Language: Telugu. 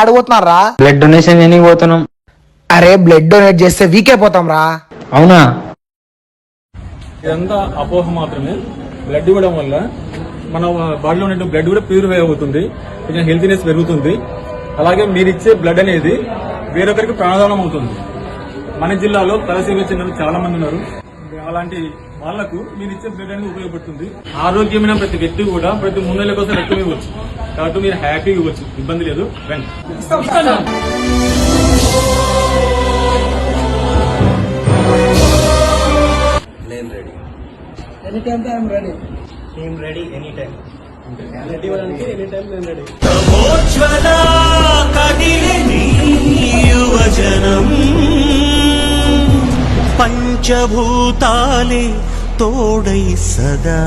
ఆడబోతున్నారా బ్లడ్ డొనేషన్ చేయడానికి పోతున్నాం? అరే బ్లడ్ డొనేట్ చేస్తే వీక్ అయిపోతాం రా అవునా? ఇదంతా అపోహ మాత్రమే. బ్లడ్ ఇవ్వడం వల్ల మన బాడీలో ఉండే బ్లడ్ కూడా ప్యూరిఫై అవుతుంది. కొంచెం హెల్తీనెస్ పెరుగుతుంది. అలాగే మీరు ఇచ్చే బ్లడ్ అనేది వేరొకరికి ప్రాణదానం అవుతుంది. మన జిల్లాలో తలసీమ చెందిన చాలా మంది ఉన్నారు. అలాంటి వాళ్ళకు మీరు ఇచ్చే బ్లడ్ అనేది ఉపయోగపడుతుంది. ఆరోగ్యమైన ప్రతి వ్యక్తి కూడా ప్రతి మూడు నెలల కోసం రక్తం ఇవ్వచ్చు. కాబట్టి మీరు హ్యాపీగా ఇవ్వచ్చు. ఇబ్బంది లేదు. రండి. తమోజ్వల కదిలే నీ యువజనం. పంచభూతాలే తోడై సదా.